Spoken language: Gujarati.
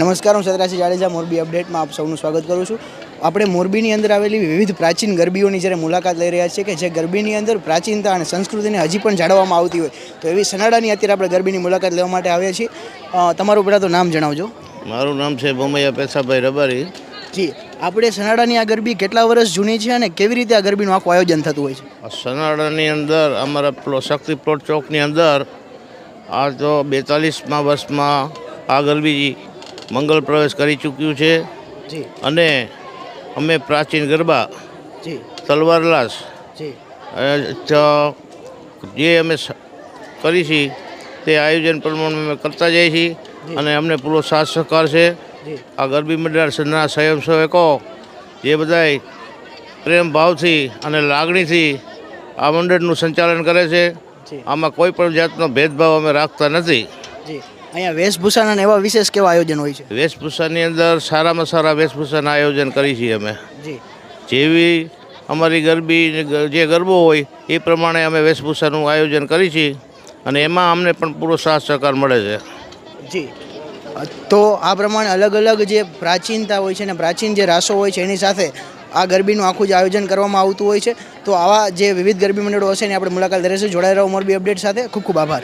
નમસ્કાર હું સતરાસી જાડેજા મોરબી અપડેટમાં આપ સૌનું સ્વાગત કરું છું. આપણે મોરબીની અંદર આવેલી વિવિધ પ્રાચીન ગરબીઓની જ્યારે મુલાકાત લઈ રહ્યા છીએ કે જે ગરબીની અંદર પ્રાચીનતા અને સંસ્કૃતિને હજી પણ જાળવવામાં આવતી હોય તો એવી સનાડાની અત્યારે આપણે ગરબીની મુલાકાત લેવા માટે આવ્યા છીએ. તમારું પહેલાં તો નામ જણાવજો. મારું નામ છે બોમૈયા પેશાભાઈ રબારી. જી આપણે સનાડાની આ ગરબી કેટલા વર્ષ જૂની છે અને કેવી રીતે આ ગરબીનું આખું આયોજન થતું હોય છે? સનાડાની અંદર અમારા શક્તિ પ્લોટ ચોકની અંદર આ તો બેતાલીસમાં વર્ષમાં આ ગરબી મંગલ પ્રવેશ કરી ચૂક્યું છે. અને અમે પ્રાચીન ગરબા તલવારલાસ જી. અમે કરી છીએ તે આયોજન પ્રમાણે અમે કરતા જઈએ છીએ અને અમને પૂરો સાથ સહકાર છે. આ ગરબી મંડળ સંઘના સ્વયંસેવકો જે બધાય પ્રેમ ભાવથી અને લાગણીથી આ મંડળનું સંચાલન કરે છે. આમાં કોઈ પણ જાતનો ભેદભાવ અમે રાખતા નથી. જી. અહીંયા વેશભૂષાના એવા વિશેષ કેવા આયોજન હોય છે? વેશભૂષાની અંદર સારામાં સારા વેશભૂષાના આયોજન કરી છીએ અમે. જી. જેવી અમારી ગરબી જે ગરબો હોય એ પ્રમાણે અમે વેશભૂષાનું આયોજન કરી છીએ અને એમાં અમને પણ પૂરો સાથ સહકાર મળે છે. જી. તો આ પ્રમાણે અલગ અલગ જે પ્રાચીનતા હોય છે અને પ્રાચીન જે રાસો હોય છે એની સાથે આ ગરબીનું આખું જ આયોજન કરવામાં આવતું હોય છે. તો આવા જે વિવિધ ગરબી મંડળો હશે એની આપણે મુલાકાત લઈશું જોડાઈ રહો મોરબી અપડેટ સાથે. ખૂબ ખૂબ આભાર.